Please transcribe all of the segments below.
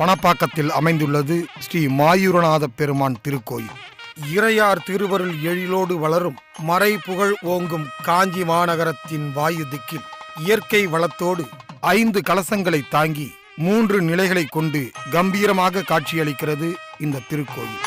பணப்பாக்கத்தில் அமைந்துள்ளது ஸ்ரீ மாயூரநாத பெருமான் திருக்கோயில். இறையார் திருவருள் எழிலோடு வளரும் மறை புகழ் ஓங்கும் காஞ்சி மாநகரத்தின் வாயு திக்கில் இயற்கை வளத்தோடு ஐந்து கலசங்களை தாங்கி மூன்று நிலைகளை கொண்டு கம்பீரமாக காட்சியளிக்கிறது இந்த திருக்கோயில்.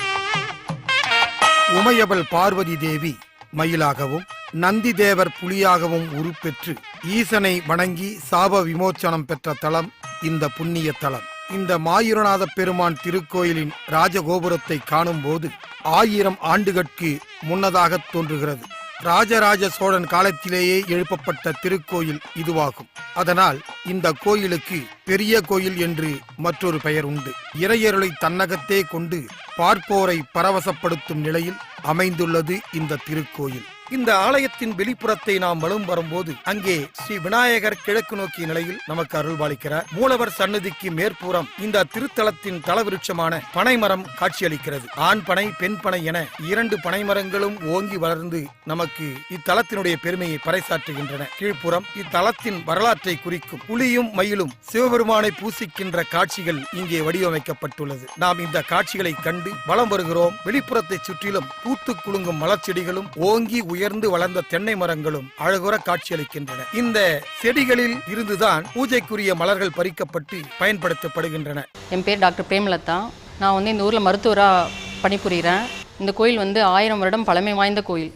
உமையவள் பார்வதி தேவி மயிலாகவும் நந்தி தேவர் புலியாகவும் உருப்பெற்று ஈசனை வணங்கி சாப விமோச்சனம் பெற்ற தலம் இந்த புண்ணிய தலம். இந்த மாயூரநாத பெருமான் திருக்கோயிலின் ராஜகோபுரத்தை காணும்போது ஆயிரம் ஆண்டுகட்கு முன்னதாக தோன்றுகிறது. ராஜராஜ சோழன் காலத்திலேயே எழுப்பப்பட்ட திருக்கோயில் இதுவாகும். அதனால் இந்த கோயிலுக்கு பெரிய கோயில் என்று மற்றொரு பெயர் உண்டு. இறையருளை தன்னகத்தே கொண்டு பார்ப்போரை பரவசப்படுத்தும் நிலையில் அமைந்துள்ளது இந்த திருக்கோயில். இந்த ஆலயத்தின் வெளிப்புறத்தை நாம் வலம் வரும்போது அங்கே ஸ்ரீ விநாயகர் கிழக்கு நோக்கிய நிலையில் நமக்கு அருள்பாலிக்கிறார். மூலவர் சன்னதிக்கு மேற்புறம் இந்த திருத்தலத்தின் தலவிருட்சமான பனைமரம் காட்சியளிக்கிறது. ஆண் பனை பெண் பனை என இரண்டு பனைமரங்களும் ஓங்கி வளர்ந்து நமக்கு இத்தலத்தினுடைய பெருமையை பறைசாற்றுகின்றன. கீழ்ப்புறம் இத்தலத்தின் வரலாற்றை குறிக்கும் புலியும் மயிலும் சிவபெருமானை பூசிக்கின்ற காட்சிகள் இங்கே வடிவமைக்கப்பட்டுள்ளது. நாம் இந்த காட்சிகளை கண்டு வலம் வருகிறோம். வெளிப்புறத்தை சுற்றிலும் பூத்து குலுங்கும் மலர்ச்செடிகளும் ஓங்கி உயர்ந்து வளர்ந்த தென்னை மரங்களும் அழகுற காட்சியளிக்கின்றன. இந்த செடிகளில் இருந்துதான் பூஜைக்குரிய மலர்கள் பறிக்கப்பட்டு பயன்படுத்தப்படுகின்றன. என் பேர் டாக்டர் பிரேமலதா. நான் வந்து இந்த ஊரில் மருத்துவராக பணிபுரிகிறேன் இந்த கோயில் வந்து ஆயிரம் வருடம் பழமை வாய்ந்த கோயில்.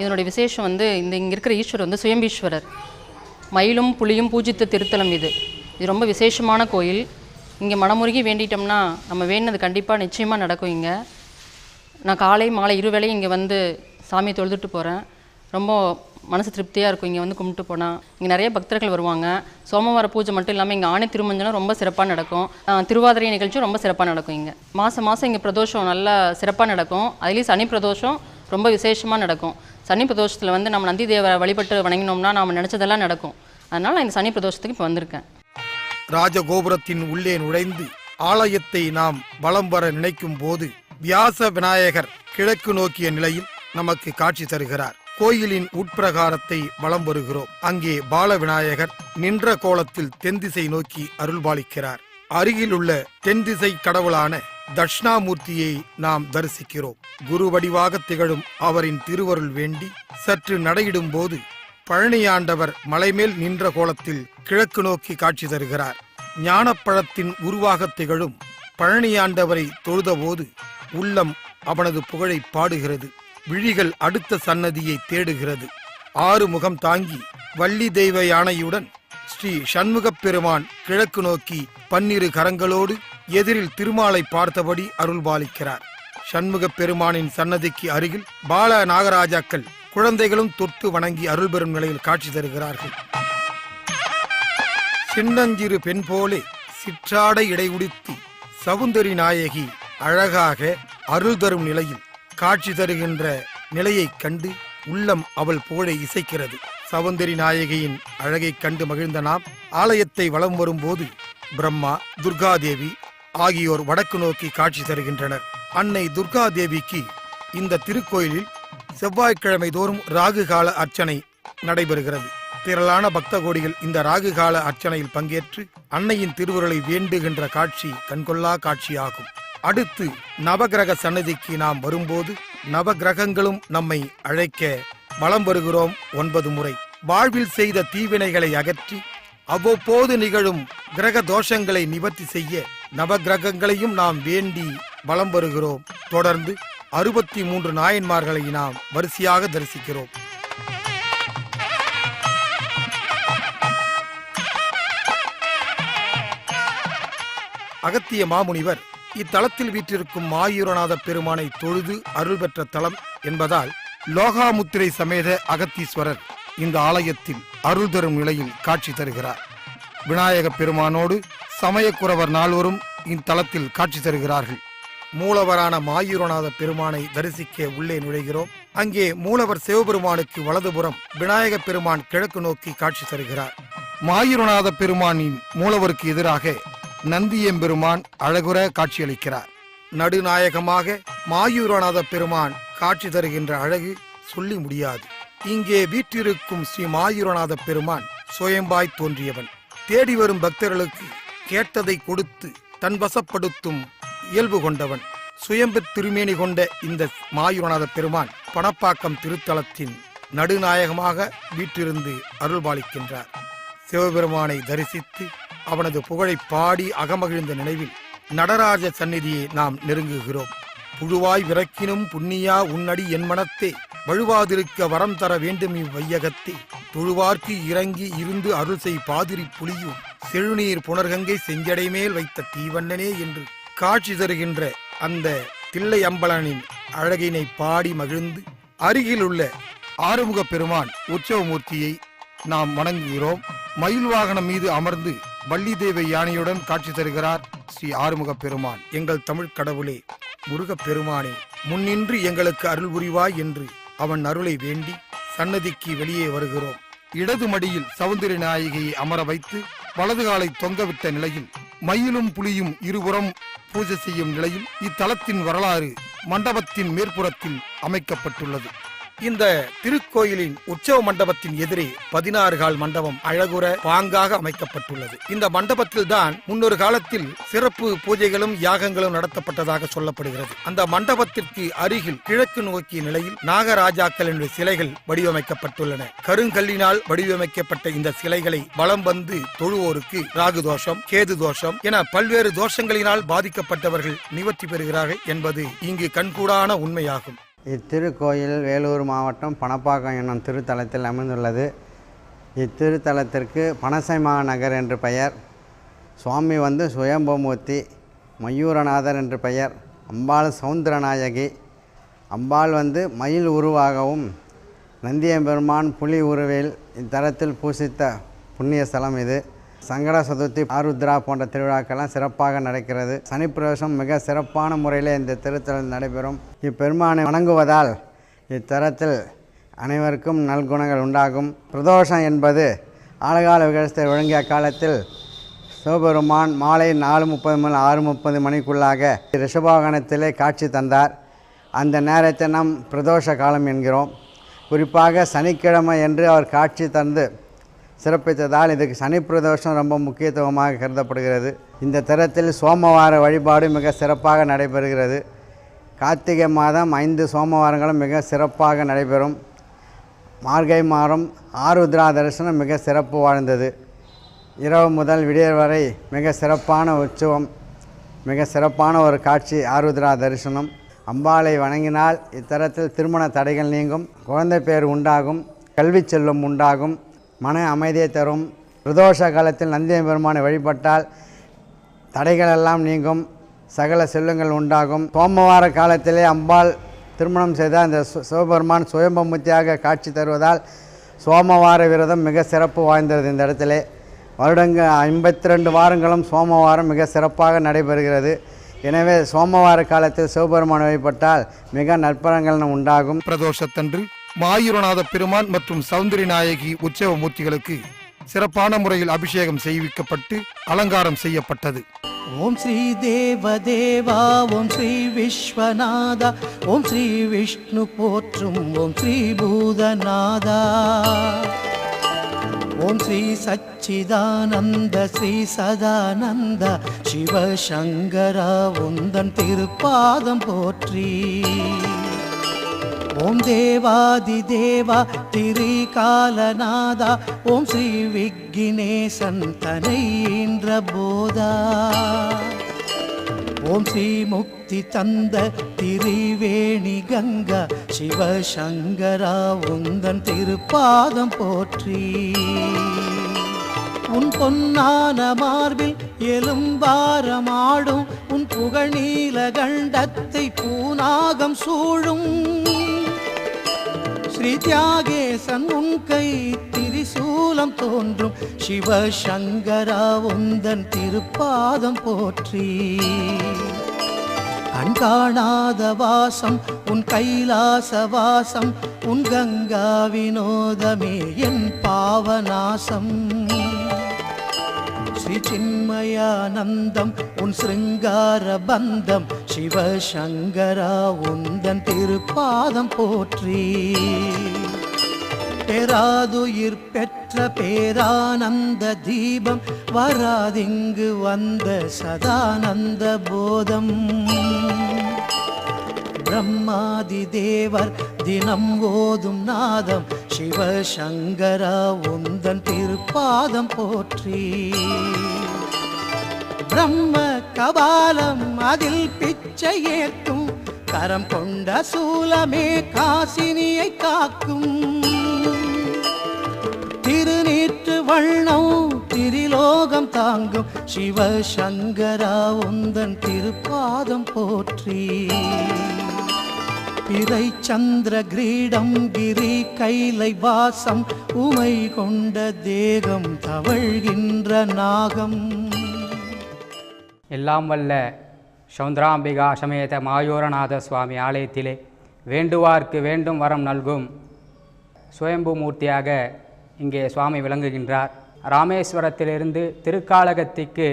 இதனுடைய விசேஷம் வந்து இந்த இங்கே இருக்கிற ஈஸ்வரர் வந்து சுயம்பீஸ்வரர். மயிலும் புலியும் பூஜித்த திருத்தலம் இது. இது ரொம்ப விசேஷமான கோயில். இங்கே மனமுருகி வேண்டிட்டோம்னா நம்ம வேண்டினது கண்டிப்பாக நிச்சயமாக நடக்கும் இங்கே. நான் காலை மாலை இரு வேளையும் இங்கே வந்து சாமியை தொழுதுட்டு போகிறேன் ரொம்ப மனசு திருப்தியாக இருக்கும். இங்கே வந்து கும்பிட்டு போனால் இங்கே நிறைய பக்தர்கள் வருவாங்க. சோமவார பூஜை மட்டும் இல்லாமல் இங்கே ஆணை திருமஞ்சனம் ரொம்ப சிறப்பாக நடக்கும். திருவாதிரை நிகழ்ச்சியும் ரொம்ப சிறப்பாக நடக்கும் இங்கே. மாதம் மாதம் இங்கே பிரதோஷம் நல்லா சிறப்பாக நடக்கும். அதுலேயும் சனி பிரதோஷம் ரொம்ப விசேஷமாக நடக்கும். சனி பிரதோஷத்தில் வந்து நம்ம நந்தி தேவரை வழிபட்டு வணங்கினோம்னா நாம் நினச்சதெல்லாம் நடக்கும். அதனால் நான் இந்த சனி பிரதோஷத்துக்கு இப்போ வந்திருக்கேன். ராஜகோபுரத்தின் உள்ளே நுழைந்து ஆலயத்தை நாம் வலம் வர நினைக்கும் போது வியாச விநாயகர் கிழக்கு நோக்கிய நிலையில் நமக்கு காட்சி தருகிறார். கோயிலின் உட்பிரகாரத்தை வலம் வருகிறோம். அங்கே பால விநாயகர் நின்ற கோலத்தில் தென்திசை நோக்கி அருள்பாலிக்கிறார். அருகிலுள்ள தென்திசை கடவுளான தட்சிணாமூர்த்தியை நாம் தரிசிக்கிறோம். குரு வடிவாக திகழும் அவரின் திருவருள் வேண்டி சற்று நடையிடும் போது பழனியாண்டவர் மலைமேல் நின்ற கோலத்தில் கிழக்கு நோக்கி காட்சி தருகிறார். ஞானப்பழத்தின் உருவாக திகழும் பழனியாண்டவரை தொழுதபோது உள்ளம் அவனது புகழை பாடுகிறது. விழிகள் அடுத்த சன்னதியை தேடுகிறது. ஆறு முகம் தாங்கி வள்ளி தெய்வ யானையுடன் ஸ்ரீ சண்முகப் பெருமான் கிழக்கு நோக்கி பன்னிரு கரங்களோடு எதிரில் திருமாலை பார்த்தபடி அருள்பாலிக்கிறார். சண்முகப் பெருமானின் சன்னதிக்கு அருகில் பால நாகராஜாக்கள் குழந்தைகளும் தொட்டு வணங்கி அருள் பெறும் நிலையில் காட்சி தருகிறார்கள். சின்னஞ்சிறு பெண் போலே சிற்றாடை இடையுடுத்தி சவுந்தரி நாயகி அழகாக அருள் தரும் நிலையில் காட்சி தருகின்ற நிலையைக் கண்டு உள்ளம் அவள் புகழை இசைக்கிறது. சவுந்தரி நாயகியின் அழகைக் கண்டு மகிழ்ந்த நாம் ஆலயத்தை வலம் வரும்போது பிரம்மா துர்காதேவி ஆகியோர் வடக்கு நோக்கி காட்சி தருகின்றனர். அன்னை துர்காதேவிக்கு இந்த திருக்கோயிலில் செவ்வாய்க்கிழமை தோறும் ராகு கால அர்ச்சனை நடைபெறுகிறது. திரளான பக்த கோடிகள் இந்த ராகு கால அர்ச்சனையில் பங்கேற்று அன்னையின் திருவுருளை வேண்டுகின்ற காட்சி கண்கொள்ளா காட்சியாகும் அடுத்து நவகிரக சன்னதிக்கு நாம் வரும்போது நவகிரகங்களும் நம்மை அழைக்க வலம் வருகிறோம் ஒன்பது முறை. வாழ்வில் செய்த தீவினைகளை அகற்றி அவ்வப்போது நிகழும் கிரக தோஷங்களை நிவர்த்தி செய்ய நவகிரகங்களையும் நாம் வேண்டி வலம் வருகிறோம். தொடர்ந்து அறுபத்தி மூன்று நாயன்மார்களை நாம் வரிசையாக தரிசிக்கிறோம். அகத்திய மாமுனிவர் இத்தலத்தில் வீற்றிருக்கும் மாயூரநாத பெருமானை தொழுது அருள் பெற்ற தலம் என்பதால் லோகாமுத்திரை சமேத அகத்தீஸ்வரர் இந்த ஆலயத்தில் அருள் தரும் நிலையில் காட்சி தருகிறார். விநாயக பெருமானோடு சமயக்குறவர் நால்வரும் இத்தலத்தில் காட்சி தருகிறார்கள். மூலவரான மாயூரநாத பெருமானை தரிசிக்க உள்ளே நுழைகிறோம். அங்கே மூலவர் சிவபெருமானுக்கு வலதுபுறம் விநாயக பெருமான் கிழக்கு நோக்கி காட்சி தருகிறார். மாயூரநாத பெருமானின் மூலவருக்கு எதிராக நந்தியம்பெருமான் அழகுற காட்சியளிக்கிறார். நடுநாயகமாக மாயூரநாத பெருமான் காட்சி தருகின்ற அழகு சொல்லி முடியாது. இங்கே வீற்றிருக்கும் ஸ்ரீ மாயூரநாத பெருமான் சுயம்பாய் தோன்றியவன். தேடி வரும் பக்தர்களுக்கு கேட்டதை கொடுத்து தன் வசப்படுத்தும் இயல்பு கொண்டவன். சுயம்பு திருமேனி கொண்ட இந்த மாயூரநாத பெருமான் பணப்பாக்கம் திருத்தலத்தின் நடுநாயகமாக வீற்றிருந்து அருள்பாலிக்கின்றார். சிவபெருமானை தரிசித்து அவனது புகழை பாடி அகமகிழ்ந்த நினைவில் நடராஜ சந்நிதியை நாம் நெருங்குகிறோம். புழுவாய் விரக்கினும் புண்ணியா உன்னடி என் மனத்தே வழுவாதிருக்க வரம் தர வேண்டும் இவ்வையகத்தே. தொழுவார்க்கு இறங்கி இருந்து அருள் செய் பாதிரி புலியும் செழுநீர் புனர்கங்கை செஞ்சடை மேல் வைத்த தீவண்ணனே என்று காட்சி தருகின்ற அந்த தில்லை அம்பலனின் அழகினை பாடி மகிழ்ந்து அருகில் உள்ள ஆறுமுக பெருமான் உற்சவமூர்த்தியை நாம் வணங்குகிறோம். மயில் வாகனம் மீது அமர்ந்து வள்ளி தேவி யானையுடன் காட்சி தருகிறார் ஸ்ரீ ஆறுமுக பெருமான் எங்கள் தமிழ் கடவுளே முருகப் பெருமானே முன்னின்று எங்களுக்கு அருள் புரிவாய் என்று அவன் அருளை வேண்டி சன்னதிக்கு வெளியே வருகிறோம். இடது மடியில் சவுந்தரி நாயகியை அமர வைத்து வலது காலை தொங்கவிட்ட நிலையில் மயிலும் புலியும் இருபுறம் பூஜை செய்யும் நிலையில் இத்தலத்தின் வரலாறு மண்டபத்தின் மேற்புறத்தில் அமைக்கப்பட்டுள்ளது. இந்த திருக்கோயிலின் உற்சவ மண்டபத்தின் எதிரே பதினாறு கால் மண்டபம் அழகுற பாங்காக அமைக்கப்பட்டுள்ளது. இந்த மண்டபத்தில் தான் முன்னொரு காலத்தில் சிறப்பு பூஜைகளும் யாகங்களும் நடத்தப்பட்டதாக சொல்லப்படுகிறது. அந்த மண்டபத்திற்கு அருகில் கிழக்கு நோக்கிய நிலையில் நாகராஜாக்களின் சிலைகள் வடிவமைக்கப்பட்டுள்ளன. கருங்கல்லினால் வடிவமைக்கப்பட்ட இந்த சிலைகளை வலம் வந்து தொழுவோருக்கு ராகு தோஷம் கேது தோஷம் என பல்வேறு தோஷங்களினால் பாதிக்கப்பட்டவர்கள் நிவர்த்தி பெறுகிறார்கள் என்பது இங்கு கண்கூடான உண்மையாகும். இத்திருக்கோயில் வேலூர் மாவட்டம் பணப்பாக்கம் என்னும் திருத்தலத்தில் அமைந்துள்ளது. இத்திருத்தலத்திற்கு பனசைமா நகர் என்று பெயர். சுவாமி வந்து சுயம்பமூர்த்தி மயூரநாதர் என்று பெயர். அம்பாள் சவுந்தரநாயகி. அம்பாள் வந்து மயில் உருவாகவும் நந்தியம்பெருமான் புலி உருவில் இத்தலத்தில் பூசித்த புண்ணிய ஸ்தலம் இது. சங்கட சதுர்த்தி ஆருத்ரா போன்ற திருவிழாக்கள்லாம் சிறப்பாக நடக்கிறது. சனிப்பிரவேசம் மிக சிறப்பான முறையில் இந்த திருத்தலம் நடைபெறும். இப்பெருமானை வணங்குவதால் இத்தலத்தில் அனைவருக்கும் நல்குணங்கள் உண்டாகும். பிரதோஷம் என்பது ஆழகால விகசத்தை ஒழுங்கிய காலத்தில் சிவபெருமான் மாலை நாலு முப்பது முதல் ஆறு முப்பது மணிக்குள்ளாக ரிஷபாகனத்திலே காட்சி தந்தார். அந்த நேரத்தை நாம் பிரதோஷ காலம் என்கிறோம். குறிப்பாக சனிக்கிழமை என்று அவர் காட்சி தந்து சிறப்பித்ததால் இதுக்கு சனி பிரதோஷம் ரொம்ப முக்கியத்துவமாக கருதப்படுகிறது. இந்த தரத்தில் சோமவார வழிபாடு மிக சிறப்பாக நடைபெறுகிறது. கார்த்திகை மாதம் ஐந்து சோமவாரங்களும் மிக சிறப்பாக நடைபெறும். மார்கை மாதம் ஆருத்ரா தரிசனம் மிக சிறப்பு வாழ்ந்தது இரவு முதல் விடியற் வரை மிக சிறப்பான உற்சவம் மிக சிறப்பான ஒரு காட்சி ஆருத்ரா தரிசனம். அம்பாளை வணங்கினால் இத்தரத்தில் திருமண தடைகள் நீங்கும் குழந்தை பேர் உண்டாகும் கல்வி செல்வம் உண்டாகும். மன அமைதியை தரும். பிரதோஷ காலத்தில் நந்திய பெருமானை வழிபட்டால் தடைகளெல்லாம் நீங்கும். சகல செல்வங்கள் உண்டாகும். சோமவார காலத்திலே அம்பாள் திருமணம் செய்த அந்த சிவபெருமான் சுயம்பமுத்தியாக காட்சி தருவதால் சோமவார விரதம் மிக சிறப்பு வாய்ந்தது இந்த இடத்திலே. வருடங்க ஐம்பத்தி ரெண்டு வாரங்களும் சோமவாரம் மிக சிறப்பாக நடைபெறுகிறது. எனவே சோமவார காலத்தில் சிவபெருமான் வழிபட்டால் மிக நற்பலன்கள் உண்டாகும். பிரதோஷத்தன்று மாயூரநாத பெருமான் மற்றும் சௌந்தரி நாயகி உற்சவ மூர்த்திகளுக்கு சிறப்பான முறையில் அபிஷேகம் செய்விக்கப்பட்டு அலங்காரம் செய்யப்பட்டது. ஓம் ஸ்ரீ தேவதேவா ஓம் ஸ்ரீ விஸ்வநாதா ஓம் ஸ்ரீ விஷ்ணு போற்றும் ஓம் ஸ்ரீ பூதநாதா. ஓம் ஸ்ரீ சச்சிதானந்த ஸ்ரீ சதானந்த சிவசங்கரா உந்தன் திருப்பாதம் போற்றி. ஓம் தேவாதி தேவா திரிகாலநாதா ஓம் ஸ்ரீ விக்னேசன் தனைன்ற போதா. ஓம் ஸ்ரீ முக்தி தந்த திரிவேணி கங்கா சிவசங்கரா உந்தன் திருப்பாதம் போற்றி. உன் பொன்னான மார்பில் எலும்பாரமாடும் உன் புகழ் நீல கண்டத்தை பூனாகம் சூழும். ஸ்ரீ தியாகேசன் உன் கை திரிசூலம் தோன்றும். சிவசங்கரா உந்தன் திருப்பாதம் போற்றி. கண்காணாத வாசம் உன் கைலாச வாசம் உன் கங்கா வினோதமே என் பாவநாசம். ஸ்ரீ சின்மயானந்தம் உன் சிருங்கார பந்தம் சிவசங்கரா உந்தன் திருப்பாதம் போற்றி. பெறாதுயிர் பெற்ற பேரானந்த தீபம் வராதிங்கு வந்த சதானந்த போதம். பிரம்மாதி தேவர் தினம் ஓதும் நாதம் சிவசங்கரா உந்தன் திருப்பாதம் போற்றி. பிரம்ம கபாலம் அதில் பிச்சை ஏற்கும். கரம் கொண்ட சூலமே காசினியை காக்கும். திருநீற்று வண்ணம் திரிலோகம் தாங்கும். சிவசங்கரா உந்தன் திருப்பாதம் போற்றி. பிறை சந்திர கிரீடம் கிரி கைலை வாசம் உமை கொண்ட தேகம் தவழ்கின்ற நாகம். எல்லாம் வல்ல சௌந்தராம்பிகா சமேத மாயூரநாத சுவாமி ஆலயத்திலே வேண்டுவார்க்கு வேண்டும் வரம் நல்கும் சுயம்பு மூர்த்தியாக இங்கே சுவாமி விளங்குகின்றார். ராமேஸ்வரத்திலிருந்து திருக்காலகத்திக்கு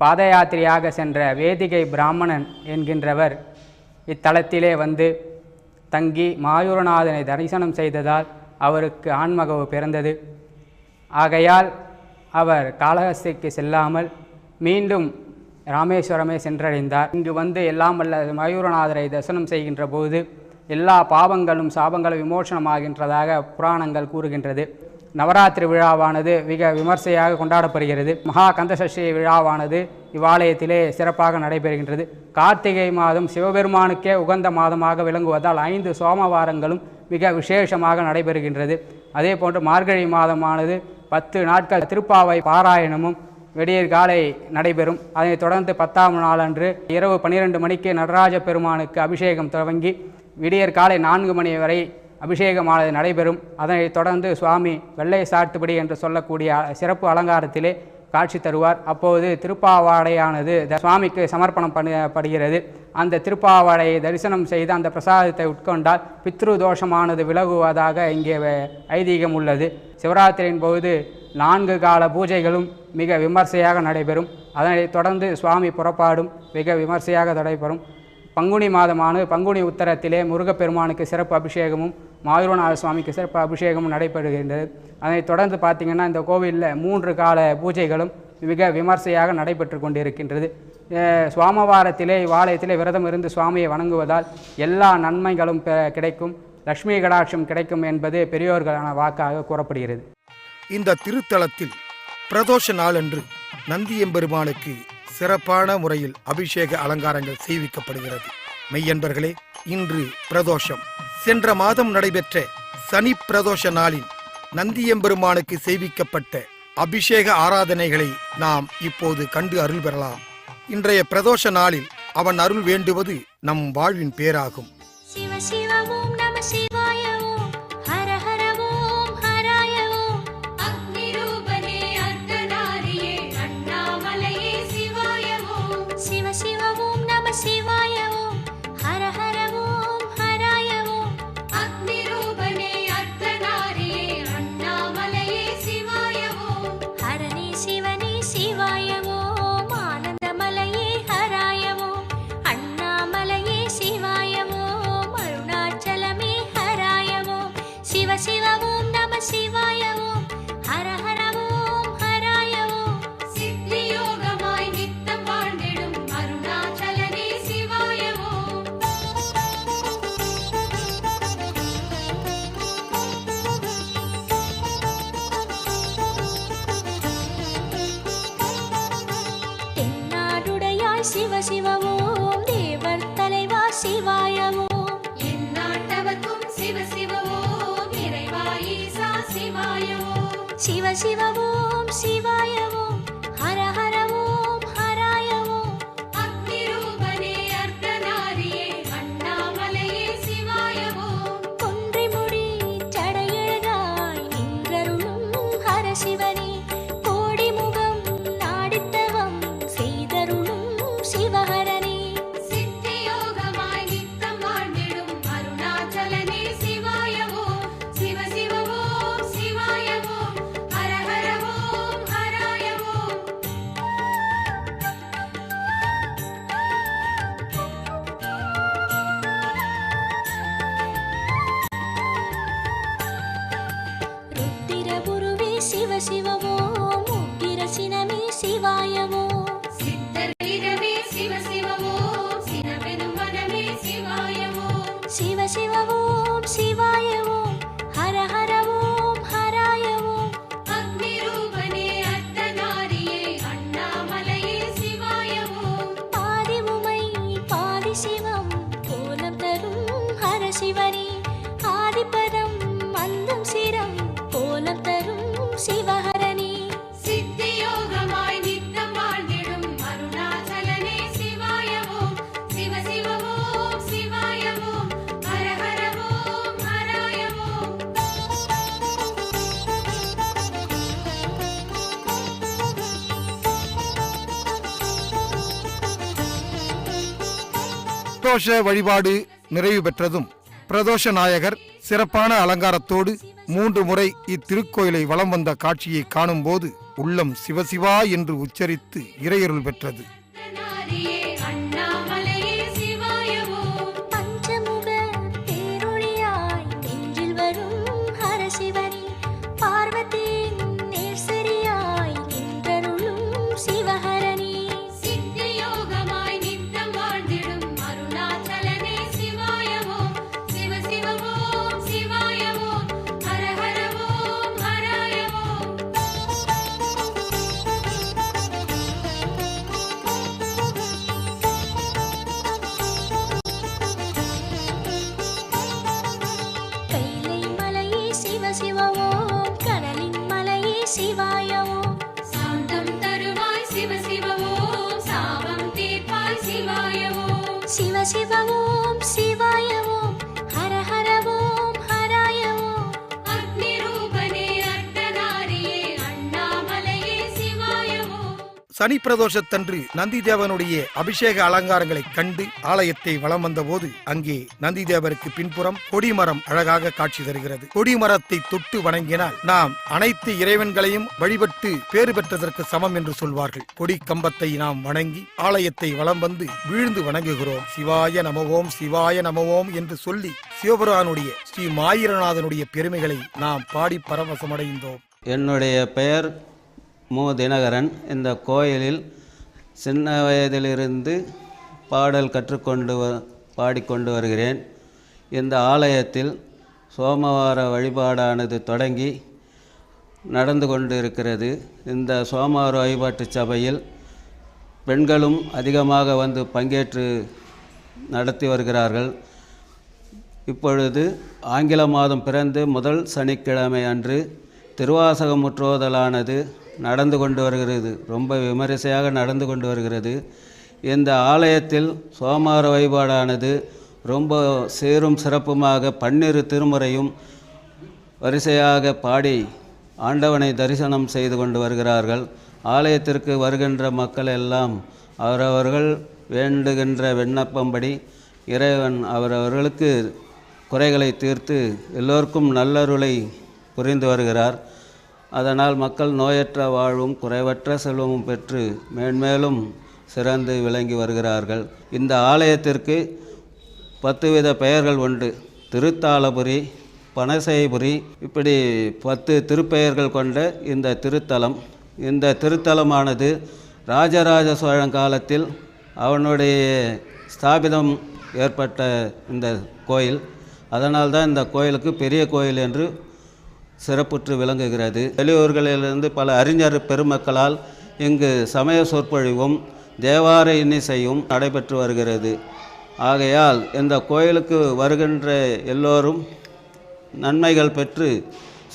பாத யாத்திரையாக சென்ற வேதிகை பிராமணன் என்கின்றவர் இத்தலத்திலே வந்து தங்கி மாயூரநாதனை தரிசனம் செய்ததால் அவருக்கு ஆண்மகவு பிறந்தது. ஆகையால் அவர் காளஹஸ்திக்கு செல்லாமல் மீண்டும் ராமேஸ்வரமே சென்றடைந்தார். இங்கு வந்து எல்லாம் வல்ல மயூரநாதரை தரிசனம் செய்கின்ற போது எல்லா பாவங்களும் சாபங்களும் விமோசனமாகின்றதாக புராணங்கள் கூறுகின்றது. நவராத்திரி விழாவானது மிக விமர்சையாக கொண்டாடப்படுகிறது. மகா கந்தசஷ்டி விழாவானது இவ்வாலயத்திலே சிறப்பாக நடைபெறுகின்றது. கார்த்திகை மாதம் சிவபெருமானுக்கே உகந்த மாதமாக விளங்குவதால் ஐந்து சோமவாரங்களும் மிக விசேஷமாக நடைபெறுகின்றது. அதே போன்று மார்கழி மாதமானது பத்து நாட்கள் திருப்பாவை பாராயணமும் விடியற் காலை நடைபெறும். அதனைத் தொடர்ந்து பத்தாம் நாளன்று இரவு பன்னிரெண்டு மணிக்கு நடராஜ பெருமானுக்கு அபிஷேகம் துவங்கி விடியற் காலை நான்கு மணி வரை அபிஷேகமானது நடைபெறும். அதனைத் தொடர்ந்து சுவாமி வெள்ளை சாட்டுப்படி என்று சொல்லக்கூடிய சிறப்பு அலங்காரத்திலே காட்சி தருவார். அப்போது திருப்பாவாடையானது த- சுவாமிக்கு சமர்ப்பணம் பண்ணப்படுகிறது அந்த திருப்பாவாடையை தரிசனம் செய்து அந்த பிரசாதத்தை உட்கொண்டால் பித்ரு தோஷமானது விலகுவதாக இங்கே ஐதீகம் உள்ளது. சிவராத்திரியின் போது நான்கு கால பூஜைகளும் மிக விமர்சையாக நடைபெறும். அதனைத் தொடர்ந்து சுவாமி புறப்பாடும் மிக விமர்சையாக நடைபெறும். பங்குனி மாதமானது பங்குனி உத்தரத்திலே முருகப்பெருமானுக்கு சிறப்பு அபிஷேகமும் மாயூரநாத சுவாமிக்கு சிறப்பு அபிஷேகமும் நடைபெறுகின்றது. அதைத் தொடர்ந்து பார்த்திங்கன்னா இந்த கோவிலில் மூன்று கால பூஜைகளும் மிக விமர்சையாக நடைபெற்று கொண்டிருக்கின்றது. சுவாமவாரத்திலே இவ்வாலயத்திலே விரதம் இருந்து சுவாமியை வணங்குவதால் எல்லா நன்மைகளும் பெ- கிடைக்கும். லக்ஷ்மி கடாட்சம் கிடைக்கும் என்பது பெரியோர்களான வாக்காக கூறப்படுகிறது. இந்த திருத்தலத்தில் பிரதோஷ நாளன்று நந்தியம்பெருமானுக்கு சிறப்பான முறையில் அபிஷேக அலங்காரங்கள் செய்விக்கப்படுகிறது. மெய்யன்பர்களே இன்று பிரதோஷம். சென்ற மாதம் நடைபெற்ற சனி பிரதோஷ நாளில் நந்தியம்பெருமானுக்கு செய்விக்கப்பட்ட அபிஷேக ஆராதனைகளை நாம் இப்போது கண்டு அருள் பெறலாம். இன்றைய பிரதோஷ நாளில் அவன் அருள் வேண்டுவது நம் வாழ்வின் பேராகும். शिवाय பிரதோஷ வழிபாடு நிறைவு பெற்றதும் பிரதோஷ நாயகர் சிறப்பான அலங்காரத்தோடு மூன்று முறை இத்திருக்கோயிலை வலம் வந்த காட்சியை காணும்போது உள்ளம் சிவசிவா என்று உச்சரித்து இறையருள் பெற்றது. சனி பிரதோஷத்தன்று நந்திதேவனுடைய அபிஷேக அலங்காரங்களை கண்டு ஆலயத்தை வலம் வந்தபோது அங்கே நந்திதேவருக்கு பின்புறம் கொடிமரம் அழகாக காட்சி தருகிறது. கொடிமரத்தை தொட்டு வணங்கினால் நாம் அனைத்து இறைவன்களையும் வழிபட்டு பேறு பெற்றதற்கு சமம் என்று சொல்வார்கள். கொடி கம்பத்தை நாம் வணங்கி ஆலயத்தை வலம் வந்து வீழ்ந்து வணங்குகிறோம். சிவாய நமவோம் சிவாய நமவோம் என்று சொல்லி சிவபுரானுடைய ஸ்ரீ மாயிரநாதனுடைய பெருமைகளை நாம் பாடி பரவசமடைந்தோம். என்னுடைய பெயர் மு. தினகரன் இந்த கோயிலில் சின்ன வயதிலிருந்து பாடல் கற்றுக்கொண்டு வ பாடிக்கொண்டு வருகிறேன். இந்த ஆலயத்தில் சோமவார வழிபாடானது தொடங்கி நடந்து கொண்டு இருக்கிறது இந்த சோமவார வழிபாட்டு சபையில் பெண்களும் அதிகமாக வந்து பங்கேற்று நடத்தி வருகிறார்கள். இப்பொழுது ஆங்கில மாதம் பிறந்து முதல் சனிக்கிழமை அன்று திருவாசகம் முற்றுவதலானது நடந்து கொண்டு வருகிறது. ரொம்ப விமரிசையாக நடந்து கொண்டு வருகிறது. இந்த ஆலயத்தில் சோமார வழிபாடானது ரொம்ப சீரும் சிறப்புமாக பன்னிரு திருமுறையும் வரிசையாக பாடி ஆண்டவனை தரிசனம் செய்து கொண்டு வருகிறார்கள். ஆலயத்திற்கு வருகின்ற மக்கள் எல்லாம் அவரவர்கள் வேண்டுகின்ற விண்ணப்பம்படி இறைவன் அவரவர்களுக்கு குறைகளை தீர்த்து எல்லோருக்கும் நல்லருளை புரிந்து வருகிறார். அதனால் மக்கள் நோயற்ற வாழ்வும் குறைவற்ற செல்வமும் பெற்று மேன்மேலும் சிறந்து விளங்கி வருகிறார்கள். இந்த ஆலயத்திற்கு பத்து வித பெயர்கள் உண்டு. திருத்தாலபுரி பனசைபுரி இப்படி பத்து திருப்பெயர்கள் கொண்ட இந்த திருத்தலம். இந்த திருத்தலமானது ராஜராஜ சோழன் காலத்தில் அவனுடைய ஸ்தாபிதம் ஏற்பட்ட இந்த கோயில். அதனால்தான் இந்த கோயிலுக்கு பெரிய கோயில் என்று சிறப்புற்று விளங்குகிறது. வெளியூர்களிலிருந்து பல அறிஞர் பெருமக்களால் இங்கு சமய சொற்பொழிவும் தேவார இன்னிசையும் நடைபெற்று வருகிறது. ஆகையால் இந்த கோயிலுக்கு வருகின்ற எல்லோரும் நன்மைகள் பெற்று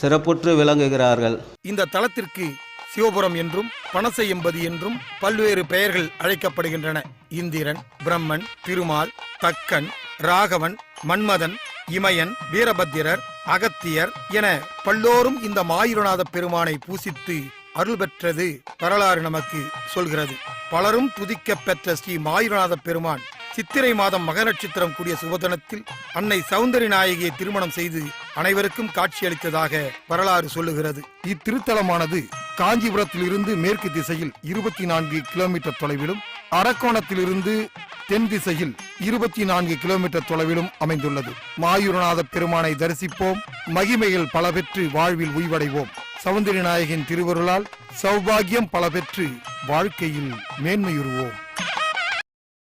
சிறப்புற்று விளங்குகிறார்கள். இந்த தலத்திற்கு சிவபுரம் என்றும் பனசை என்பது என்றும் பல்வேறு பெயர்கள் அழைக்கப்படுகின்றன. இந்திரன் பிரம்மன் திருமால் தக்கன் ராகவன் மன்மதன் இமயன் வீரபத்திரர் அகத்தியர் என பல்லோரும் இந்த மாயூரநாத பெருமானை பூசித்து அருள் பெற்றது வரலாறு நமக்கு சொல்கிறது. பலரும் துதிக்க பெற்ற ஸ்ரீ மாயூரநாத பெருமான் சித்திரை மாதம் மக நட்சத்திரம் கூடிய சுபதனத்தில் அன்னை சௌந்தரி நாயகியை திருமணம் செய்து அனைவருக்கும் காட்சியளித்ததாக வரலாறு சொல்லுகிறது. இத்திருத்தலமானது காஞ்சிபுரத்திலிருந்து மேற்கு திசையில் இருபத்தி நான்கு கிலோமீட்டர் தொலைவிலும் அரக்கோணத்திலிருந்து தென் திசையில் இருபத்தி நான்கு கிலோமீட்டர் தொலைவிலும் அமைந்துள்ளது. மாயூரநாத பெருமானை தரிசிப்போம். மகிமைகள் பல பெற்று வாழ்வில் உய்வடைவோம். சவுந்தரி நாயகின் திருவருளால் சௌபாகியம் பல பெற்று வாழ்க்கையில் மேன்மையுறுவோம்.